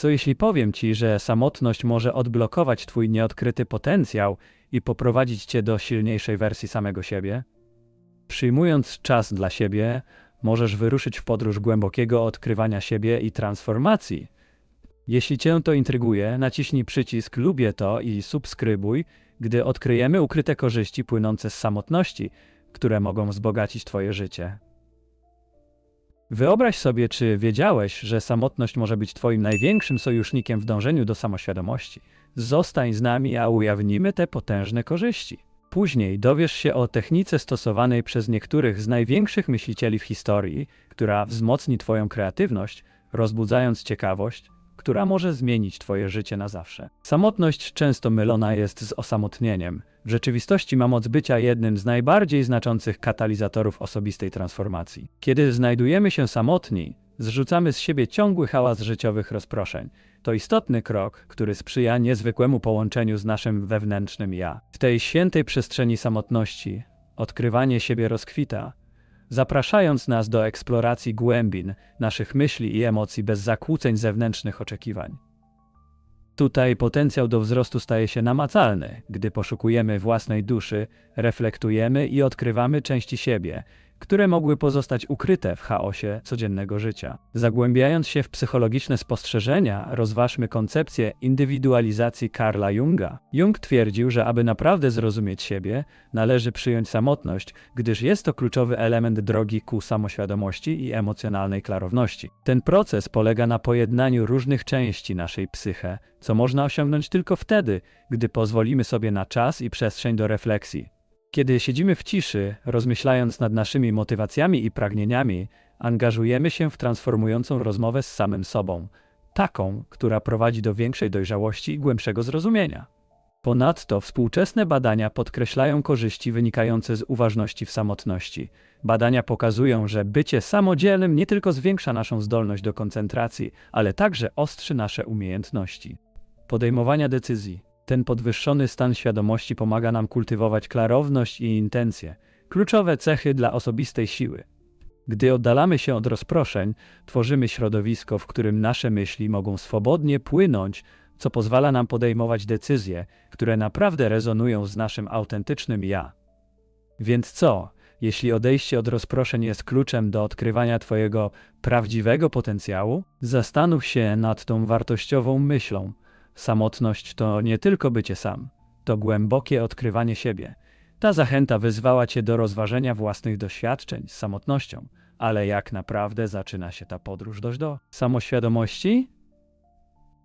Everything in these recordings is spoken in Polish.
Co jeśli powiem ci, że samotność może odblokować twój nieodkryty potencjał i poprowadzić cię do silniejszej wersji samego siebie? Przyjmując czas dla siebie, możesz wyruszyć w podróż głębokiego odkrywania siebie i transformacji. Jeśli cię to intryguje, naciśnij przycisk Lubię to i subskrybuj, gdy odkryjemy ukryte korzyści płynące z samotności, które mogą wzbogacić Twoje życie. Wyobraź sobie, czy wiedziałeś, że samotność może być Twoim największym sojusznikiem w dążeniu do samoświadomości. Zostań z nami, a ujawnimy te potężne korzyści. Później dowiesz się o technice stosowanej przez niektórych z największych myślicieli w historii, która wzmocni Twoją kreatywność, rozbudzając ciekawość, która może zmienić Twoje życie na zawsze. Samotność często mylona jest z osamotnieniem. W rzeczywistości ma moc bycia jednym z najbardziej znaczących katalizatorów osobistej transformacji. Kiedy znajdujemy się samotni, zrzucamy z siebie ciągły hałas życiowych rozproszeń. To istotny krok, który sprzyja niezwykłemu połączeniu z naszym wewnętrznym ja. W tej świętej przestrzeni samotności odkrywanie siebie rozkwita, zapraszając nas do eksploracji głębin naszych myśli i emocji bez zakłóceń zewnętrznych oczekiwań. Tutaj potencjał do wzrostu staje się namacalny, gdy poszukujemy własnej duszy, reflektujemy i odkrywamy części siebie, które mogły pozostać ukryte w chaosie codziennego życia. Zagłębiając się w psychologiczne spostrzeżenia, rozważmy koncepcję indywidualizacji Karla Junga. Jung twierdził, że aby naprawdę zrozumieć siebie, należy przyjąć samotność, gdyż jest to kluczowy element drogi ku samoświadomości i emocjonalnej klarowności. Ten proces polega na pojednaniu różnych części naszej psyche, co można osiągnąć tylko wtedy, gdy pozwolimy sobie na czas i przestrzeń do refleksji. Kiedy siedzimy w ciszy, rozmyślając nad naszymi motywacjami i pragnieniami, angażujemy się w transformującą rozmowę z samym sobą, taką, która prowadzi do większej dojrzałości i głębszego zrozumienia. Ponadto współczesne badania podkreślają korzyści wynikające z uważności w samotności. Badania pokazują, że bycie samodzielnym nie tylko zwiększa naszą zdolność do koncentracji, ale także ostrzy nasze umiejętności podejmowania decyzji. Ten podwyższony stan świadomości pomaga nam kultywować klarowność i intencje, kluczowe cechy dla osobistej siły. Gdy oddalamy się od rozproszeń, tworzymy środowisko, w którym nasze myśli mogą swobodnie płynąć, co pozwala nam podejmować decyzje, które naprawdę rezonują z naszym autentycznym ja. Więc co, jeśli odejście od rozproszeń jest kluczem do odkrywania Twojego prawdziwego potencjału? Zastanów się nad tą wartościową myślą. Samotność to nie tylko bycie sam, to głębokie odkrywanie siebie. Ta zachęta wyzwała cię do rozważenia własnych doświadczeń z samotnością, ale jak naprawdę zaczyna się ta podróż dojść do samoświadomości?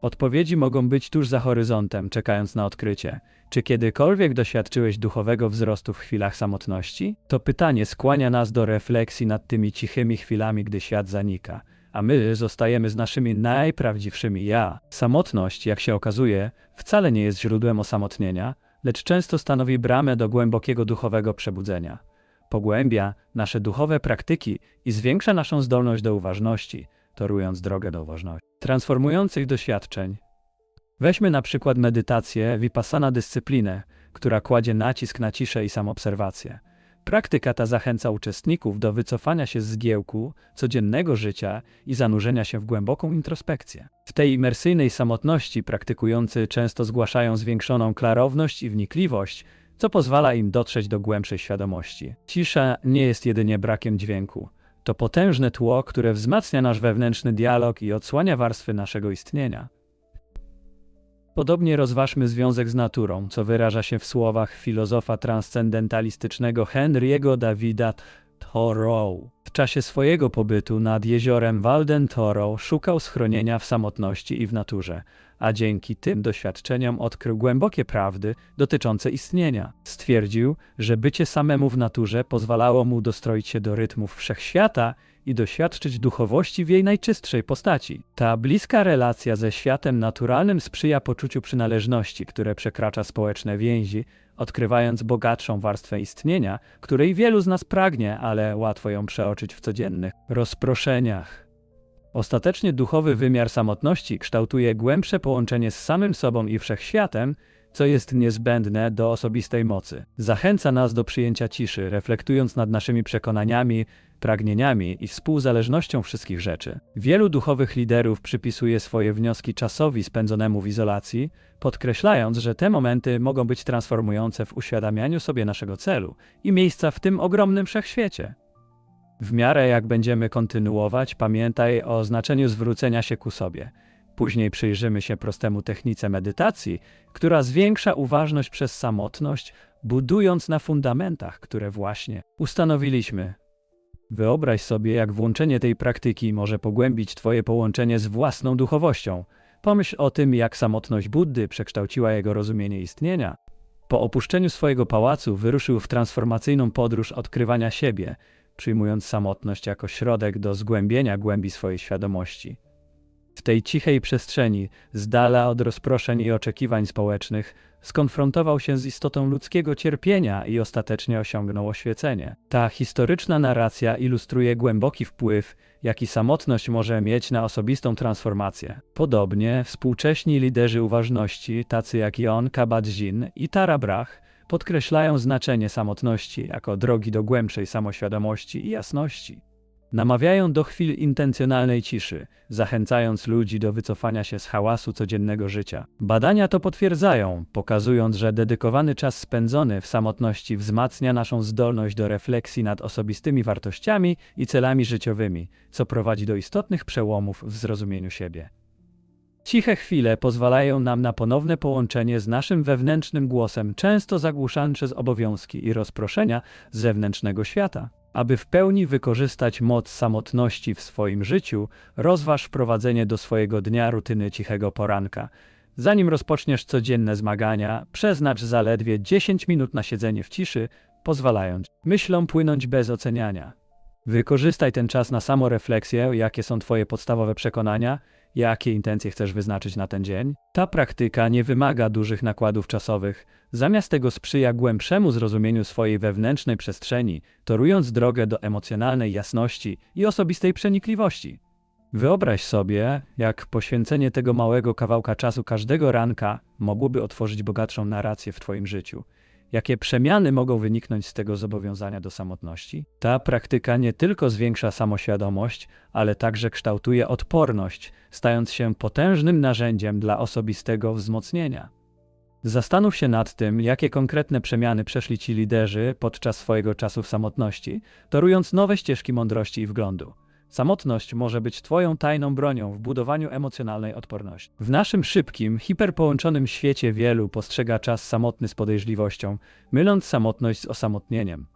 Odpowiedzi mogą być tuż za horyzontem, czekając na odkrycie. Czy kiedykolwiek doświadczyłeś duchowego wzrostu w chwilach samotności? To pytanie skłania nas do refleksji nad tymi cichymi chwilami, gdy świat zanika a my zostajemy z naszymi najprawdziwszymi ja. Samotność, jak się okazuje, wcale nie jest źródłem osamotnienia, lecz często stanowi bramę do głębokiego duchowego przebudzenia. Pogłębia nasze duchowe praktyki i zwiększa naszą zdolność do uważności, torując drogę do uważności. Transformujących doświadczeń. Weźmy na przykład medytację, vipassana dyscyplinę, która kładzie nacisk na ciszę i samobserwację. Praktyka ta zachęca uczestników do wycofania się z zgiełku codziennego życia i zanurzenia się w głęboką introspekcję. W tej imersyjnej samotności praktykujący często zgłaszają zwiększoną klarowność i wnikliwość, co pozwala im dotrzeć do głębszej świadomości. Cisza nie jest jedynie brakiem dźwięku. To potężne tło, które wzmacnia nasz wewnętrzny dialog i odsłania warstwy naszego istnienia. Podobnie rozważmy związek z naturą, co wyraża się w słowach filozofa transcendentalistycznego Henry'ego Davida W czasie swojego pobytu nad jeziorem Walden szukał schronienia w samotności i w naturze, a dzięki tym doświadczeniom odkrył głębokie prawdy dotyczące istnienia. Stwierdził, że bycie samemu w naturze pozwalało mu dostroić się do rytmów wszechświata i doświadczyć duchowości w jej najczystszej postaci. Ta bliska relacja ze światem naturalnym sprzyja poczuciu przynależności, które przekracza społeczne więzi, odkrywając bogatszą warstwę istnienia, której wielu z nas pragnie, ale łatwo ją przeoczyć w codziennych rozproszeniach. Ostatecznie duchowy wymiar samotności kształtuje głębsze połączenie z samym sobą i wszechświatem, co jest niezbędne do osobistej mocy. Zachęca nas do przyjęcia ciszy, reflektując nad naszymi przekonaniami, pragnieniami i współzależnością wszystkich rzeczy. Wielu duchowych liderów przypisuje swoje wnioski czasowi spędzonemu w izolacji, podkreślając, że te momenty mogą być transformujące w uświadamianiu sobie naszego celu i miejsca w tym ogromnym wszechświecie. W miarę jak będziemy kontynuować, pamiętaj o znaczeniu zwrócenia się ku sobie. Później przyjrzymy się prostemu technice medytacji, która zwiększa uważność przez samotność, budując na fundamentach, które właśnie ustanowiliśmy. Wyobraź sobie, jak włączenie tej praktyki może pogłębić Twoje połączenie z własną duchowością. Pomyśl o tym, jak samotność Buddy przekształciła jego rozumienie istnienia. Po opuszczeniu swojego pałacu wyruszył w transformacyjną podróż odkrywania siebie, przyjmując samotność jako środek do zgłębienia głębi swojej świadomości. W tej cichej przestrzeni, z dala od rozproszeń i oczekiwań społecznych, skonfrontował się z istotą ludzkiego cierpienia i ostatecznie osiągnął oświecenie. Ta historyczna narracja ilustruje głęboki wpływ, jaki samotność może mieć na osobistą transformację. Podobnie współcześni liderzy uważności, tacy jak Jon Kabat-Zinn i Tara Brach, podkreślają znaczenie samotności jako drogi do głębszej samoświadomości i jasności. Namawiają do chwil intencjonalnej ciszy, zachęcając ludzi do wycofania się z hałasu codziennego życia. Badania to potwierdzają, pokazując, że dedykowany czas spędzony w samotności wzmacnia naszą zdolność do refleksji nad osobistymi wartościami i celami życiowymi, co prowadzi do istotnych przełomów w zrozumieniu siebie. Ciche chwile pozwalają nam na ponowne połączenie z naszym wewnętrznym głosem, często zagłuszany przez obowiązki i rozproszenia zewnętrznego świata. Aby w pełni wykorzystać moc samotności w swoim życiu, rozważ wprowadzenie do swojego dnia rutyny cichego poranka. Zanim rozpoczniesz codzienne zmagania, przeznacz zaledwie 10 minut na siedzenie w ciszy, pozwalając myślom płynąć bez oceniania. Wykorzystaj ten czas na samorefleksję, jakie są Twoje podstawowe przekonania, jakie intencje chcesz wyznaczyć na ten dzień. Ta praktyka nie wymaga dużych nakładów czasowych, zamiast tego sprzyja głębszemu zrozumieniu swojej wewnętrznej przestrzeni, torując drogę do emocjonalnej jasności i osobistej przenikliwości. Wyobraź sobie, jak poświęcenie tego małego kawałka czasu każdego ranka mogłoby otworzyć bogatszą narrację w Twoim życiu. Jakie przemiany mogą wyniknąć z tego zobowiązania do samotności? Ta praktyka nie tylko zwiększa samoświadomość, ale także kształtuje odporność, stając się potężnym narzędziem dla osobistego wzmocnienia. Zastanów się nad tym, jakie konkretne przemiany przeszli ci liderzy podczas swojego czasu w samotności, torując nowe ścieżki mądrości i wglądu. Samotność może być Twoją tajną bronią w budowaniu emocjonalnej odporności. W naszym szybkim, hiperpołączonym świecie wielu postrzega czas samotny z podejrzliwością, myląc samotność z osamotnieniem.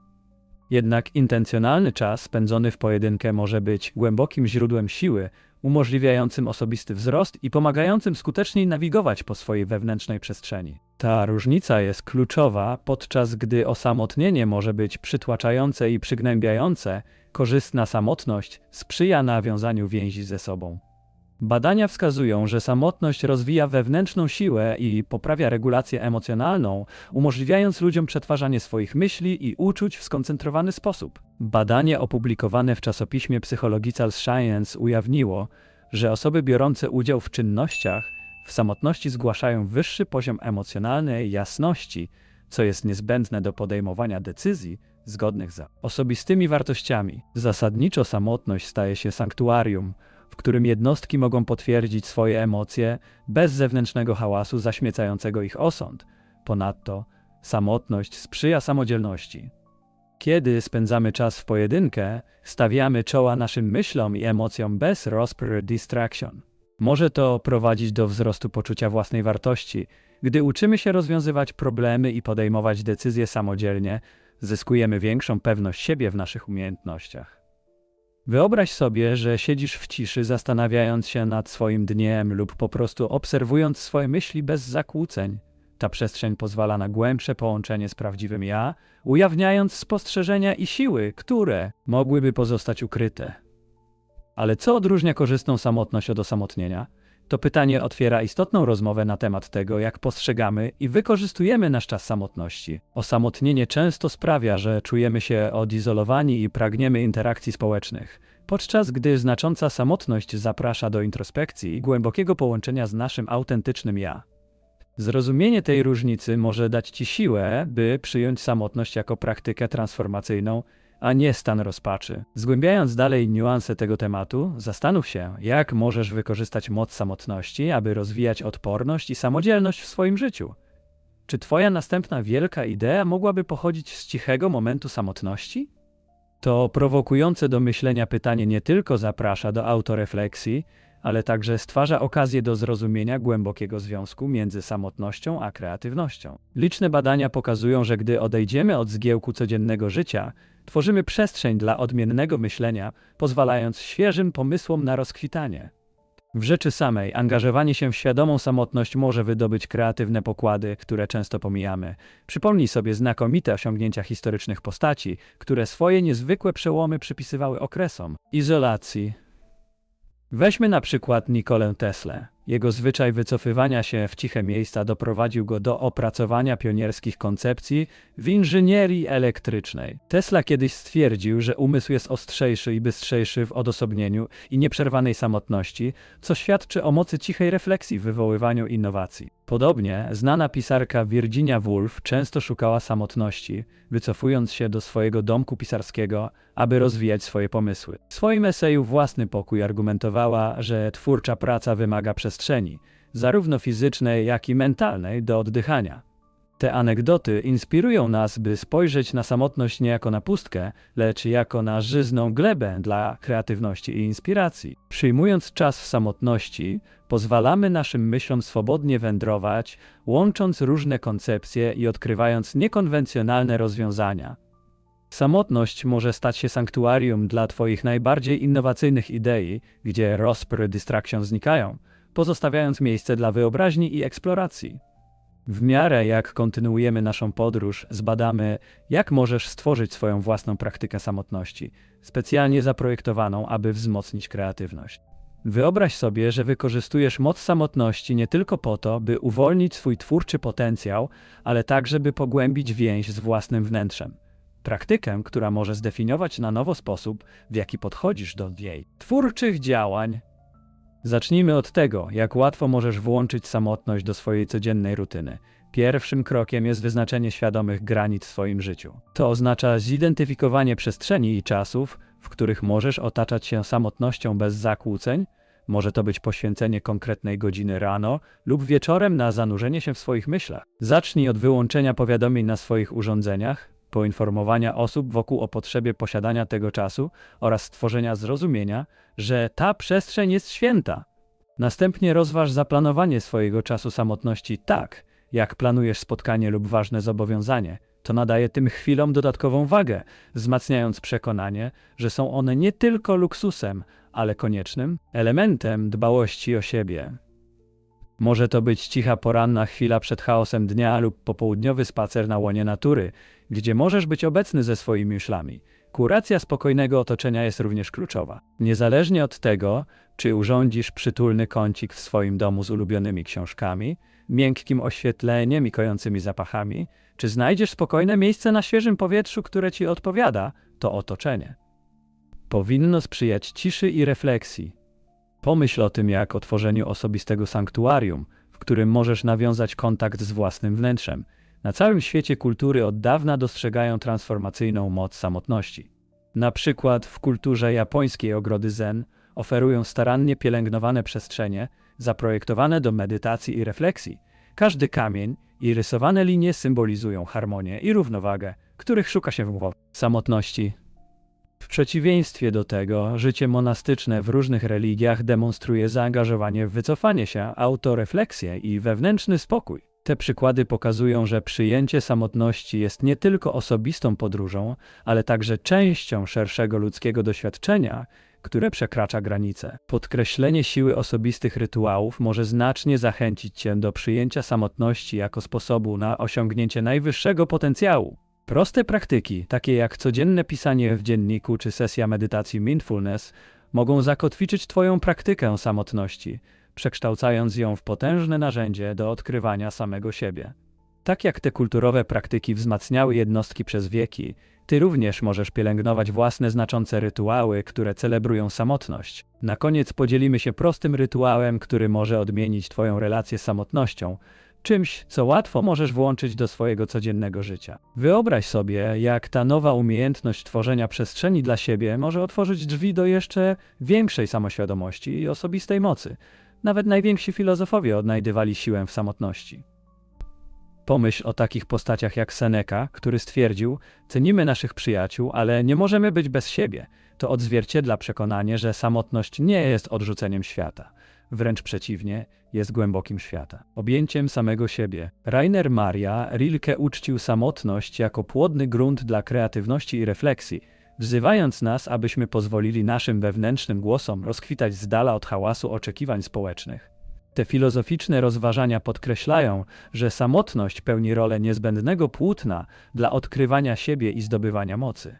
Jednak intencjonalny czas spędzony w pojedynkę może być głębokim źródłem siły, umożliwiającym osobisty wzrost i pomagającym skuteczniej nawigować po swojej wewnętrznej przestrzeni. Ta różnica jest kluczowa, podczas gdy osamotnienie może być przytłaczające i przygnębiające, korzystna samotność sprzyja nawiązaniu więzi ze sobą. Badania wskazują, że samotność rozwija wewnętrzną siłę i poprawia regulację emocjonalną, umożliwiając ludziom przetwarzanie swoich myśli i uczuć w skoncentrowany sposób. Badanie opublikowane w czasopiśmie Psychological Science ujawniło, że osoby biorące udział w czynnościach w samotności zgłaszają wyższy poziom emocjonalnej jasności, co jest niezbędne do podejmowania decyzji zgodnych z osobistymi wartościami. Zasadniczo samotność staje się sanktuarium, w którym jednostki mogą potwierdzić swoje emocje bez zewnętrznego hałasu zaśmiecającego ich osąd. Ponadto samotność sprzyja samodzielności. Kiedy spędzamy czas w pojedynkę, stawiamy czoła naszym myślom i emocjom bez rozpr distraction. Może to prowadzić do wzrostu poczucia własnej wartości. Gdy uczymy się rozwiązywać problemy i podejmować decyzje samodzielnie, zyskujemy większą pewność siebie w naszych umiejętnościach. Wyobraź sobie, że siedzisz w ciszy, zastanawiając się nad swoim dniem lub po prostu obserwując swoje myśli bez zakłóceń. Ta przestrzeń pozwala na głębsze połączenie z prawdziwym ja, ujawniając spostrzeżenia i siły, które mogłyby pozostać ukryte. Ale co odróżnia korzystną samotność od osamotnienia? To pytanie otwiera istotną rozmowę na temat tego, jak postrzegamy i wykorzystujemy nasz czas samotności. Osamotnienie często sprawia, że czujemy się odizolowani i pragniemy interakcji społecznych, podczas gdy znacząca samotność zaprasza do introspekcji i głębokiego połączenia z naszym autentycznym ja. Zrozumienie tej różnicy może dać Ci siłę, by przyjąć samotność jako praktykę transformacyjną, a nie stan rozpaczy. Zgłębiając dalej niuanse tego tematu, zastanów się, jak możesz wykorzystać moc samotności, aby rozwijać odporność i samodzielność w swoim życiu. Czy Twoja następna wielka idea mogłaby pochodzić z cichego momentu samotności? To prowokujące do myślenia pytanie nie tylko zaprasza do autorefleksji, ale także stwarza okazję do zrozumienia głębokiego związku między samotnością a kreatywnością. Liczne badania pokazują, że gdy odejdziemy od zgiełku codziennego życia, tworzymy przestrzeń dla odmiennego myślenia, pozwalając świeżym pomysłom na rozkwitanie. W rzeczy samej angażowanie się w świadomą samotność może wydobyć kreatywne pokłady, które często pomijamy. Przypomnij sobie znakomite osiągnięcia historycznych postaci, które swoje niezwykłe przełomy przypisywały okresom izolacji. Weźmy na przykład Nikolę Teslę. Jego zwyczaj wycofywania się w ciche miejsca doprowadził go do opracowania pionierskich koncepcji w inżynierii elektrycznej. Tesla kiedyś stwierdził, że umysł jest ostrzejszy i bystrzejszy w odosobnieniu i nieprzerwanej samotności, co świadczy o mocy cichej refleksji w wywoływaniu innowacji. Podobnie znana pisarka Virginia Woolf często szukała samotności, wycofując się do swojego domku pisarskiego, aby rozwijać swoje pomysły. W swoim eseju Własny pokój argumentowała, że twórcza praca wymaga przestrzeni, zarówno fizycznej, jak i mentalnej, do oddychania. Te anegdoty inspirują nas, by spojrzeć na samotność nie jako na pustkę, lecz jako na żyzną glebę dla kreatywności i inspiracji. Przyjmując czas w samotności, pozwalamy naszym myślom swobodnie wędrować, łącząc różne koncepcje i odkrywając niekonwencjonalne rozwiązania. Samotność może stać się sanktuarium dla Twoich najbardziej innowacyjnych idei, gdzie rozpry distraction znikają, pozostawiając miejsce dla wyobraźni i eksploracji. W miarę jak kontynuujemy naszą podróż, zbadamy, jak możesz stworzyć swoją własną praktykę samotności, specjalnie zaprojektowaną, aby wzmocnić kreatywność. Wyobraź sobie, że wykorzystujesz moc samotności nie tylko po to, by uwolnić swój twórczy potencjał, ale także, by pogłębić więź z własnym wnętrzem. Praktykę, która może zdefiniować na nowo sposób, w jaki podchodzisz do jej twórczych działań. Zacznijmy od tego, jak łatwo możesz włączyć samotność do swojej codziennej rutyny. Pierwszym krokiem jest wyznaczenie świadomych granic w swoim życiu. To oznacza zidentyfikowanie przestrzeni i czasów, w których możesz otaczać się samotnością bez zakłóceń. Może to być poświęcenie konkretnej godziny rano lub wieczorem na zanurzenie się w swoich myślach. Zacznij od wyłączenia powiadomień na swoich urządzeniach, poinformowania osób wokół o potrzebie posiadania tego czasu oraz stworzenia zrozumienia, że ta przestrzeń jest święta. Następnie rozważ zaplanowanie swojego czasu samotności tak, jak planujesz spotkanie lub ważne zobowiązanie. To nadaje tym chwilom dodatkową wagę, wzmacniając przekonanie, że są one nie tylko luksusem, ale koniecznym elementem dbałości o siebie. Może to być cicha poranna chwila przed chaosem dnia lub popołudniowy spacer na łonie natury, gdzie możesz być obecny ze swoimi myślami. Kuracja spokojnego otoczenia jest również kluczowa. Niezależnie od tego, czy urządzisz przytulny kącik w swoim domu z ulubionymi książkami, miękkim oświetleniem i kojącymi zapachami, czy znajdziesz spokojne miejsce na świeżym powietrzu, które ci odpowiada, to otoczenie. Powinno sprzyjać ciszy i refleksji. Pomyśl o tym jak o tworzeniu osobistego sanktuarium, w którym możesz nawiązać kontakt z własnym wnętrzem. Na całym świecie kultury od dawna dostrzegają transformacyjną moc samotności. Na przykład w kulturze japońskiej ogrody zen oferują starannie pielęgnowane przestrzenie, zaprojektowane do medytacji i refleksji. Każdy kamień i rysowane linie symbolizują harmonię i równowagę, których szuka się w samotności. W przeciwieństwie do tego, życie monastyczne w różnych religiach demonstruje zaangażowanie w wycofanie się, autorefleksję i wewnętrzny spokój. Te przykłady pokazują, że przyjęcie samotności jest nie tylko osobistą podróżą, ale także częścią szerszego ludzkiego doświadczenia, które przekracza granice. Podkreślenie siły osobistych rytuałów może znacznie zachęcić Cię do przyjęcia samotności jako sposobu na osiągnięcie najwyższego potencjału. Proste praktyki, takie jak codzienne pisanie w dzienniku czy sesja medytacji mindfulness, mogą zakotwiczyć Twoją praktykę samotności, przekształcając ją w potężne narzędzie do odkrywania samego siebie. Tak jak te kulturowe praktyki wzmacniały jednostki przez wieki, Ty również możesz pielęgnować własne znaczące rytuały, które celebrują samotność. Na koniec podzielimy się prostym rytuałem, który może odmienić Twoją relację z samotnością, czymś, co łatwo możesz włączyć do swojego codziennego życia. Wyobraź sobie, jak ta nowa umiejętność tworzenia przestrzeni dla siebie może otworzyć drzwi do jeszcze większej samoświadomości i osobistej mocy. Nawet najwięksi filozofowie odnajdywali siłę w samotności. Pomyśl o takich postaciach jak Seneca, który stwierdził: Cenimy naszych przyjaciół, ale nie możemy być bez siebie. To odzwierciedla przekonanie, że samotność nie jest odrzuceniem świata. Wręcz przeciwnie, jest głębokim świata, objęciem samego siebie. Rainer Maria Rilke uczcił samotność jako płodny grunt dla kreatywności i refleksji, wzywając nas, abyśmy pozwolili naszym wewnętrznym głosom rozkwitać z dala od hałasu oczekiwań społecznych. Te filozoficzne rozważania podkreślają, że samotność pełni rolę niezbędnego płótna dla odkrywania siebie i zdobywania mocy.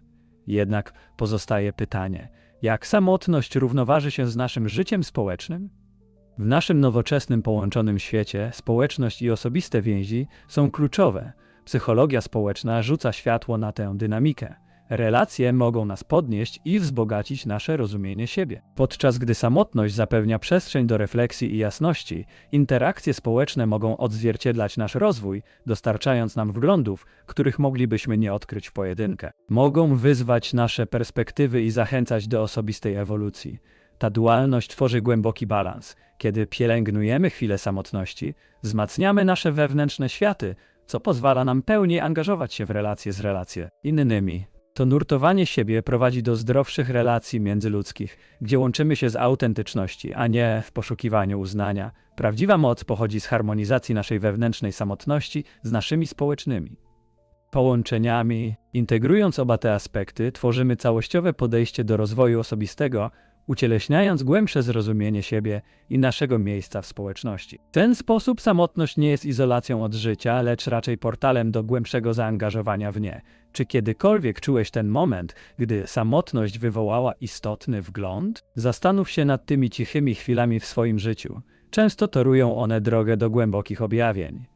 Jednak pozostaje pytanie, jak samotność równoważy się z naszym życiem społecznym? W naszym nowoczesnym połączonym świecie społeczność i osobiste więzi są kluczowe. Psychologia społeczna rzuca światło na tę dynamikę. Relacje mogą nas podnieść i wzbogacić nasze rozumienie siebie. Podczas gdy samotność zapewnia przestrzeń do refleksji i jasności, interakcje społeczne mogą odzwierciedlać nasz rozwój, dostarczając nam wglądów, których moglibyśmy nie odkryć w pojedynkę. Mogą wyzwać nasze perspektywy i zachęcać do osobistej ewolucji. Ta dualność tworzy głęboki balans. Kiedy pielęgnujemy chwilę samotności, wzmacniamy nasze wewnętrzne światy, co pozwala nam pełniej angażować się w relacje z relacje innymi. To nurtowanie siebie prowadzi do zdrowszych relacji międzyludzkich, gdzie łączymy się z autentyczności, a nie w poszukiwaniu uznania. Prawdziwa moc pochodzi z harmonizacji naszej wewnętrznej samotności z naszymi społecznymi połączeniami. Integrując oba te aspekty, tworzymy całościowe podejście do rozwoju osobistego, ucieleśniając głębsze zrozumienie siebie i naszego miejsca w społeczności. W ten sposób samotność nie jest izolacją od życia, lecz raczej portalem do głębszego zaangażowania w nie. Czy kiedykolwiek czułeś ten moment, gdy samotność wywołała istotny wgląd? Zastanów się nad tymi cichymi chwilami w swoim życiu. Często torują one drogę do głębokich objawień.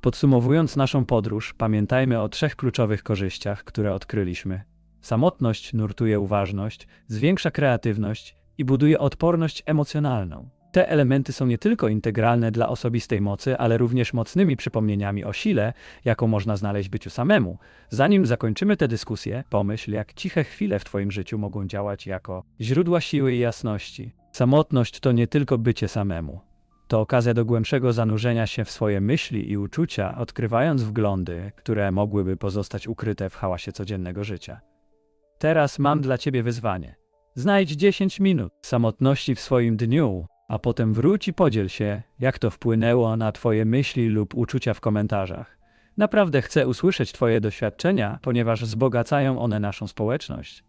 Podsumowując naszą podróż, pamiętajmy o trzech kluczowych korzyściach, które odkryliśmy. Samotność nurtuje uważność, zwiększa kreatywność i buduje odporność emocjonalną. Te elementy są nie tylko integralne dla osobistej mocy, ale również mocnymi przypomnieniami o sile, jaką można znaleźć w byciu samemu. Zanim zakończymy tę dyskusję, pomyśl, jak ciche chwile w Twoim życiu mogą działać jako źródła siły i jasności. Samotność to nie tylko bycie samemu. To okazja do głębszego zanurzenia się w swoje myśli i uczucia, odkrywając wglądy, które mogłyby pozostać ukryte w hałasie codziennego życia. Teraz mam dla ciebie wyzwanie. Znajdź 10 minut samotności w swoim dniu, a potem wróć i podziel się, jak to wpłynęło na twoje myśli lub uczucia w komentarzach. Naprawdę chcę usłyszeć twoje doświadczenia, ponieważ wzbogacają one naszą społeczność.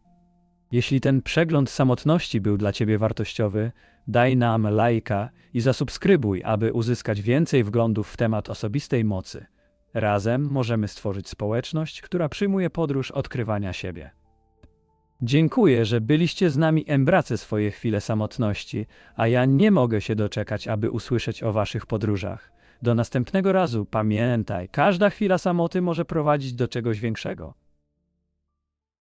Jeśli ten przegląd samotności był dla ciebie wartościowy, daj nam lajka i zasubskrybuj, aby uzyskać więcej wglądów w temat osobistej mocy. Razem możemy stworzyć społeczność, która przyjmuje podróż odkrywania siebie. Dziękuję, że byliście z nami embrace swoje chwile samotności, a ja nie mogę się doczekać, aby usłyszeć o waszych podróżach. Do następnego razu pamiętaj, każda chwila samoty może prowadzić do czegoś większego.